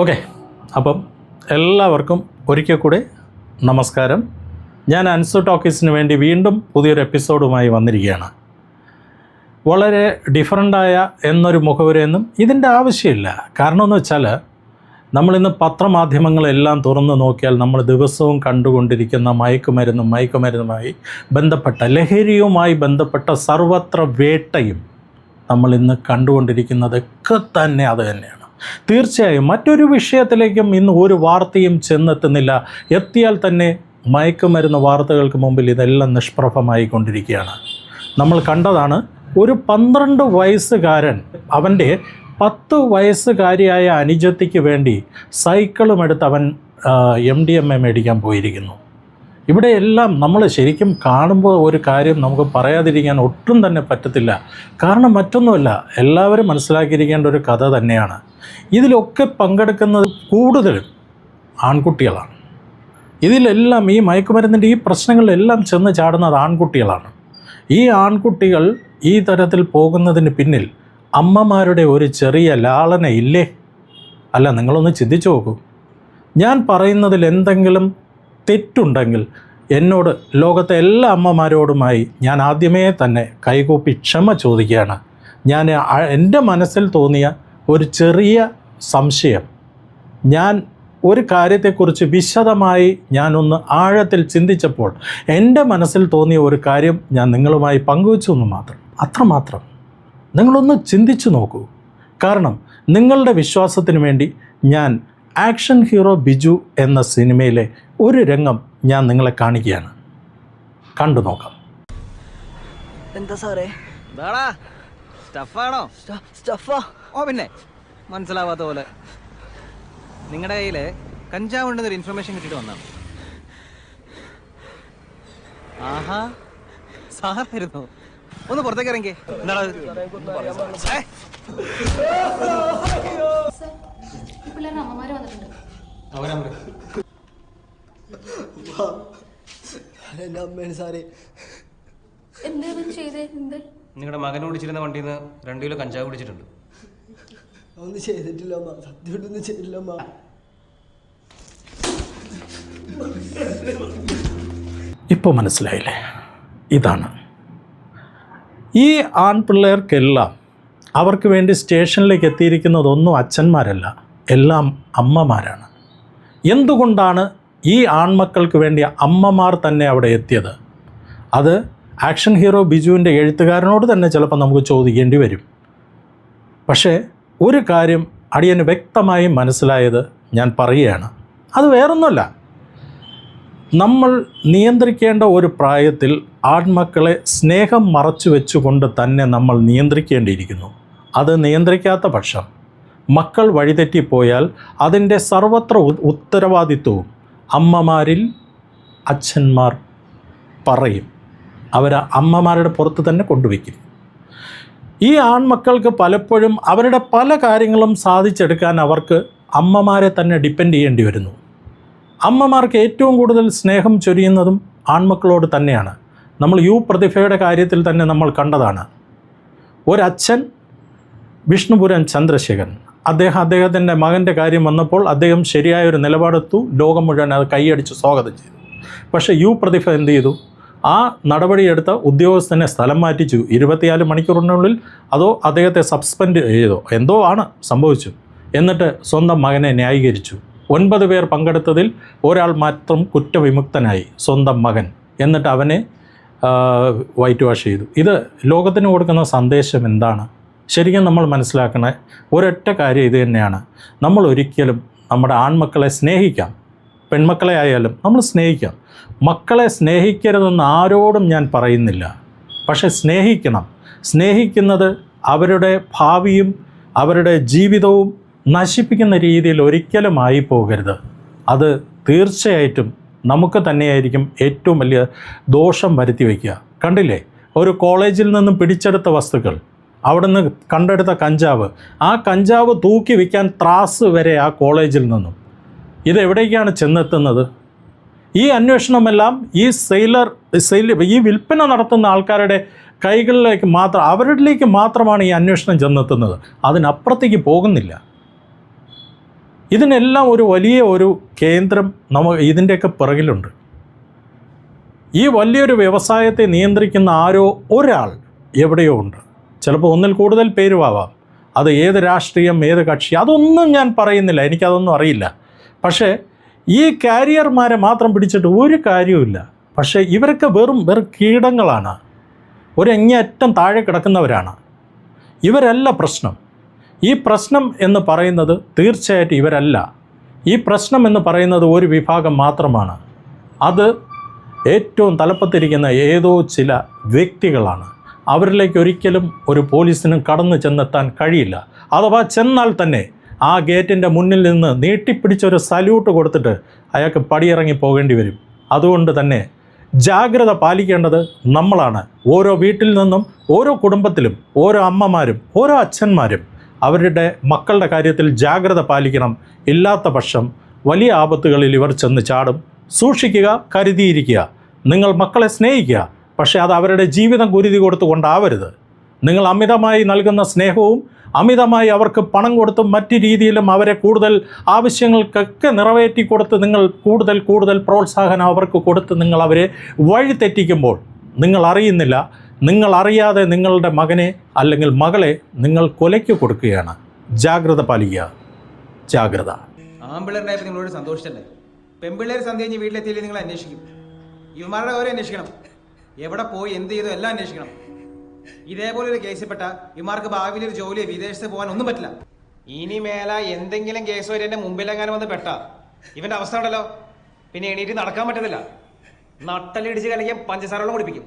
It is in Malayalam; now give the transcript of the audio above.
ഓക്കെ. അപ്പം എല്ലാവർക്കും ഒരിക്കൽ കൂടെ നമസ്കാരം. ഞാൻ അൻസു ടോക്കീസിന് വേണ്ടി വീണ്ടും പുതിയൊരു എപ്പിസോഡുമായി വന്നിരിക്കുകയാണ്. വളരെ ഡിഫറന്റായ എന്നൊരു മുഖവരെയൊന്നും ഇതിന്റെ ആവശ്യമില്ല. കാരണം എന്ന് വെച്ചാൽ നമ്മളിന്ന് പത്രമാധ്യമങ്ങളെല്ലാം തുറന്നു നോക്കിയാൽ നമ്മൾ ദിവസവും കണ്ടുകൊണ്ടിരിക്കുന്ന മയക്കുമരുന്നും മയക്കുമരുന്നുമായി ബന്ധപ്പെട്ട ലഹരിയുമായി ബന്ധപ്പെട്ട സർവത്ര വേട്ടയും നമ്മളിന്ന് കണ്ടുകൊണ്ടിരിക്കുന്നതൊക്കെ തന്നെ അത് തന്നെയാണ്. തീർച്ചയായും മറ്റൊരു വിഷയത്തിലേക്കും ഇന്ന് ഒരു വാർത്തയും ചെന്നെത്തുന്നില്ല. എത്തിയാൽ തന്നെ മയക്കുമരുന്ന് വാർത്തകൾക്ക് മുമ്പിൽ ഇതെല്ലാം നിഷ്പ്രഭമായി കൊണ്ടിരിക്കുകയാണ് നമ്മൾ കണ്ടതാണ് ഒരു പന്ത്രണ്ട് വയസ്സുകാരൻ അവന്റെ പത്ത് വയസ്സുകാരിയായ അനുജത്തിക്ക് വേണ്ടി സൈക്കിളും എടുത്ത് അവൻ എം ഡി എം എ മേടിക്കാൻ പോയിരിക്കുന്നു. ഇവിടെ എല്ലാം നമ്മൾ ശരിക്കും കാണുമ്പോൾ ഒരു കാര്യം നമുക്ക് പറയാതിരിക്കാൻ ഒട്ടും തന്നെ പറ്റത്തില്ല. കാരണം മറ്റൊന്നുമല്ല എല്ലാവരും മനസ്സിലാക്കിയിരിക്കേണ്ട ഒരു കഥ തന്നെയാണ്. ഇതിലൊക്കെ പങ്കെടുക്കുന്നത് കൂടുതലും ആൺകുട്ടികളാണ്. ഇതിലെല്ലാം ഈ മയക്കുമരുന്നിന്റെ ഈ പ്രശ്നങ്ങളിലെല്ലാം ചെന്ന് ചാടുന്നത് ആൺകുട്ടികളാണ്. ഈ ആൺകുട്ടികൾ ഈ തരത്തിൽ പോകുന്നതിന് പിന്നിൽ അമ്മമാരുടെ ഒരു ചെറിയ ലാളന ഇല്ലേ അല്ല നിങ്ങളൊന്ന് ചിന്തിച്ചു നോക്കൂ. ഞാൻ പറയുന്നതിൽ എന്തെങ്കിലും തെറ്റുണ്ടെങ്കിൽ എന്നോട് ലോകത്തെ എല്ലാ അമ്മമാരോടുമായി ഞാൻ ആദ്യമേ തന്നെ കൈകൂപ്പി ക്ഷമ ചോദിക്കുകയാണ്. ഞാൻ എന്റെ മനസ്സിൽ തോന്നിയ ഒരു ചെറിയ സംശയം. ഞാൻ ഒരു കാര്യത്തെക്കുറിച്ച് വിശദമായി ഞാനൊന്ന് ആഴത്തിൽ ചിന്തിച്ചപ്പോൾ എന്റെ മനസ്സിൽ തോന്നിയ ഒരു കാര്യം ഞാൻ നിങ്ങളുമായി പങ്കുവച്ചു എന്ന് മാത്രം. അത്രമാത്രം. നിങ്ങളൊന്ന് ചിന്തിച്ചു നോക്കൂ. കാരണം നിങ്ങളുടെ വിശ്വാസത്തിന് വേണ്ടി ഞാൻ ആക്ഷൻ ഹീറോ ബിജു എന്ന സിനിമയിലെ ഒരു രംഗം ഞാൻ നിങ്ങളെ കാണിക്കുകയാണ്. കണ്ടു നോക്കാം. എന്താ സാറേ? സ്റ്റഫാണോ? സ്റ്റ- സ്റ്റഫാ? ഓ പിന്നെ. മനസ്സിലാവാത്ത പോലെ. നിങ്ങളുടെ കയ്യിൽ കഞ്ചാവ് ഉണ്ടെന്നൊരു ഇൻഫർമേഷൻ കിട്ടിയിട്ട് വന്നാണ് ആഹാ സാറായിരുന്നു. ഒന്ന് പുറത്തേക്ക് ഇറങ്ങി എന്താടാ ഇത്? ഏ, ഈ പിള്ളേരുടെ അമ്മമാര് വന്നിട്ടുണ്ട്. എന്റെ അമ്മയാണ് സാറേ. എന്താ ഇവൻ ചെയ്തേ? എന്ത്? നിങ്ങളുടെ മകൻ ഓടിച്ചിരുന്ന വണ്ടിന്ന് നിന്ന് രണ്ട് കിലോ കഞ്ചാവ് പിടിച്ചിട്ടുണ്ട് ഒന്നും ചെയ്തിട്ടില്ല അമ്മ. സത്യമായിട്ടൊന്നും ചെയ്തില്ല അമ്മ. ഇപ്പോൾ മനസ്സിലായില്ലേ? ഇതാണ്. ഈ ആൺപിള്ളേർക്കെല്ലാം അവർക്ക് വേണ്ടി സ്റ്റേഷനിലേക്ക് എത്തിയിരിക്കുന്നതൊന്നും അച്ഛന്മാരല്ല. എല്ലാം അമ്മമാരാണ്. എന്തുകൊണ്ടാണ് ഈ ആൺമക്കൾക്ക് വേണ്ടി അമ്മമാർ തന്നെ അവിടെ എത്തിയത്? അത് ആക്ഷൻ ഹീറോ ബിജുവിന്റെ എഴുത്തുകാരനോട് തന്നെ ചിലപ്പോൾ നമുക്ക് ചോദിക്കേണ്ടി വരും. പക്ഷേ ഒരു കാര്യം അടിയന് വ്യക്തമായി മനസ്സിലായത് ഞാൻ പറയുകയാണ്. അത് വേറൊന്നുമല്ല. നമ്മൾ നിയന്ത്രിക്കേണ്ട ഒരു പ്രായത്തിൽ ആൺമക്കളെ സ്നേഹം മറച്ചു വെച്ചുകൊണ്ട് തന്നെ നമ്മൾ നിയന്ത്രിക്കേണ്ടിയിരിക്കുന്നു. അത് നിയന്ത്രിക്കാത്ത പക്ഷം. മക്കൾ വഴിതെറ്റിപ്പോയാൽ അതിന്റെ സർവത്ര ഉത്തരവാദിത്വവും അമ്മമാരിൽ അച്ഛന്മാർ പറയും. അവർ അമ്മമാരുടെ പുറത്ത് തന്നെ കൊണ്ടുവയ്ക്കും. ഈ ആൺമക്കൾക്ക് പലപ്പോഴും അവരുടെ പല കാര്യങ്ങളും സാധിച്ചെടുക്കാൻ അവർക്ക് അമ്മമാരെ തന്നെ ഡിപ്പെൻഡ് ചെയ്യേണ്ടി വരുന്നു. അമ്മമാർക്ക് ഏറ്റവും കൂടുതൽ സ്നേഹം ചൊരിയുന്നതും ആൺമക്കളോട് തന്നെയാണ്. നമ്മൾ യു പ്രതിഭയുടെ കാര്യത്തിൽ തന്നെ നമ്മൾ കണ്ടതാണ്. ഒരച്ഛൻ വിഷ്ണുപുരൻ ചന്ദ്രശേഖരൻ. അദ്ദേഹം അദ്ദേഹത്തിന്റെ മകന്റെ കാര്യം വന്നപ്പോൾ അദ്ദേഹം ശരിയായ ഒരു നിലപാടെത്തു ലോകം മുഴുവൻ അത് കൈയടിച്ച് സ്വാഗതം ചെയ്തു. പക്ഷേ യു പ്രതിഭ എന്ത് ചെയ്തു? ആ നടപടിയെടുത്ത ഉദ്യോഗസ്ഥനെ സ്ഥലം മാറ്റിച്ചു. ഇരുപത്തിനാല് മണിക്കൂറിനുള്ളിൽ അതോ അദ്ദേഹത്തെ സസ്പെൻഡ് ചെയ്തോ? എന്തോ ആണ് സംഭവിച്ചു. എന്നിട്ട് സ്വന്തം മകനെ ന്യായീകരിച്ചു. ഒൻപത് പേർ പങ്കെടുത്തതിൽ ഒരാൾ മാത്രം കുറ്റവിമുക്തനായി. സ്വന്തം മകൻ. എന്നിട്ട് അവനെ വൈറ്റ് വാഷ് ചെയ്തു. ഇത് ലോകത്തിന് കൊടുക്കുന്ന സന്ദേശം എന്താണ്? ശരിക്കും നമ്മൾ മനസ്സിലാക്കണ ഒരൊറ്റ കാര്യം ഇത് തന്നെയാണ്. നമ്മൾ ഒരിക്കലും നമ്മുടെ ആൺമക്കളെ സ്നേഹിക്കാം. പെൺമക്കളെ ആയാലും നമ്മൾ സ്നേഹിക്കാം. മക്കളെ സ്നേഹിക്കരുതെന്ന് ആരോടും ഞാൻ പറയുന്നില്ല. പക്ഷെ സ്നേഹിക്കണം. സ്നേഹിക്കുന്നത് അവരുടെ ഭാവിയും അവരുടെ ജീവിതവും നശിപ്പിക്കുന്ന രീതിയിൽ ഒരിക്കലും ആയി പോകരുത് അത് തീർച്ചയായിട്ടും നമുക്ക് തന്നെയായിരിക്കും ഏറ്റവും വലിയ ദോഷം വരുത്തി വയ്ക്കുക. കണ്ടില്ലേ? ഒരു കോളേജിൽ നിന്നും പിടിച്ചെടുത്ത വസ്തുക്കൾ. അവിടുന്ന് കണ്ടെടുത്ത കഞ്ചാവ്. ആ കഞ്ചാവ് തൂക്കി വിൽക്കാൻ ത്രാസ് വരെ ആ കോളേജിൽ നിന്നും. ഇത് എവിടേക്കാണ് ചെന്നെത്തുന്നത്? ഈ അന്വേഷണമെല്ലാം ഈ സെയിലർ സെയിൽ ഈ വിൽപ്പന നടത്തുന്ന ആൾക്കാരുടെ കൈകളിലേക്ക് മാത്രം അവരിലേക്ക് മാത്രമാണ് ഈ അന്വേഷണം ചെന്നെത്തുന്നത്. അതിനപ്പുറത്തേക്ക് പോകുന്നില്ല. ഇതിനെല്ലാം ഒരു വലിയ ഒരു കേന്ദ്രം നമ്മ ഇതിന്റെയൊക്കെ പിറകിലുണ്ട്. ഈ വലിയൊരു വ്യവസായത്തെ നിയന്ത്രിക്കുന്ന ആരോ ഒരാൾ എവിടെയോ ഉണ്ട്. ചിലപ്പോൾ ഒന്നിൽ കൂടുതൽ പേരുമാവാം അത് ഏത് രാഷ്ട്രീയം ഏത് കക്ഷി അതൊന്നും ഞാൻ പറയുന്നില്ല. എനിക്കതൊന്നും അറിയില്ല. പക്ഷേ ഈ കാരിയർമാരെ മാത്രം പിടിച്ചിട്ട് ഒരു കാര്യവുമില്ല. പക്ഷേ ഇവരൊക്കെ വെറും വെറും കീടങ്ങളാണ്. ഒരങ്ങേയറ്റം താഴെ കിടക്കുന്നവരാണ്. ഇവരല്ല പ്രശ്നം. ഈ പ്രശ്നം എന്ന് പറയുന്നത് തീർച്ചയായിട്ടും ഇവരല്ല. ഈ പ്രശ്നം എന്ന് പറയുന്നത് ഒരു വിഭാഗം മാത്രമാണ്. അത് ഏറ്റവും തലപ്പത്തിരിക്കുന്ന ഏതോ ചില വ്യക്തികളാണ്. അവരിലേക്ക് ഒരിക്കലും ഒരു പോലീസിനും കടന്നു ചെന്നെത്താൻ കഴിയില്ല. അഥവാ ചെന്നാൽ തന്നെ ആ ഗേറ്റിന്റെ മുന്നിൽ നിന്ന് നീട്ടിപ്പിടിച്ചൊരു സല്യൂട്ട് കൊടുത്തിട്ട് അയാൾക്ക് പടിയിറങ്ങി പോകേണ്ടി വരും. അതുകൊണ്ട് തന്നെ ജാഗ്രത പാലിക്കേണ്ടത് നമ്മളാണ്. ഓരോ വീട്ടിൽ നിന്നും ഓരോ കുടുംബത്തിലും ഓരോ അമ്മമാരും ഓരോ അച്ഛന്മാരും അവരുടെ മക്കളുടെ കാര്യത്തിൽ ജാഗ്രത പാലിക്കണം. ഇല്ലാത്ത പക്ഷം വലിയ ആപത്തുകളിൽ ഇവർ ചെന്ന് ചാടും. സൂക്ഷിക്കുക കരുതിയിരിക്കുക. നിങ്ങൾ മക്കളെ സ്നേഹിക്കുക. പക്ഷേ അത് അവരുടെ ജീവിതം കുരുതി കൊടുത്തുകൊണ്ടാവരുത്. നിങ്ങൾ അമിതമായി നൽകുന്ന സ്നേഹവും അമിതമായി അവർക്ക് പണം കൊടുത്തും മറ്റു രീതിയിലും അവരെ കൂടുതൽ ആവശ്യങ്ങൾക്കൊക്കെ നിറവേറ്റി കൊടുത്ത് നിങ്ങൾ കൂടുതൽ കൂടുതൽ പ്രോത്സാഹനം അവർക്ക് കൊടുത്ത് നിങ്ങൾ അവരെ വഴി തെറ്റിക്കുമ്പോൾ നിങ്ങൾ അറിയുന്നില്ല. നിങ്ങൾ അറിയാതെ നിങ്ങളുടെ മകനെ അല്ലെങ്കിൽ മകളെ നിങ്ങൾ കൊലയ്ക്ക് കൊടുക്കുകയാണ്. ജാഗ്രത പാലിക്കുക. ജാഗ്രത. നിങ്ങളോട് സന്തോഷിച്ചല്ലേ പെമ്പിള്ളേർ സന്ധ്യ വീട്ടിലെത്തിയില്ലേ? നിങ്ങൾ അന്വേഷിക്കും. ഇവന്മാരുടെ ഓരോ അന്വേഷിക്കണം. എവിടെ പോയി എന്ത് ചെയ്തു എല്ലാം അന്വേഷിക്കണം. ഇതേപോലെ ഒരു കേസിൽപ്പെട്ട ഇമാർക്ക് ഭാവിയിൽ ഒരു ജോലി വിദേശത്ത് പോകാൻ ഒന്നും പറ്റില്ല. ഇനി മേല എന്തെങ്കിലും കേസ് വരെ എന്റെ മുമ്പിലെങ്ങാനും വന്ന് പെട്ട. ഇവന്റെ അവസ്ഥ ഉണ്ടല്ലോ പിന്നെ എണീറ്റ് നടക്കാൻ പറ്റത്തില്ല. നട്ടലിടിച്ച് പഞ്ചസാര പഞ്ചസാരവെള്ളം കുടിപ്പിക്കും.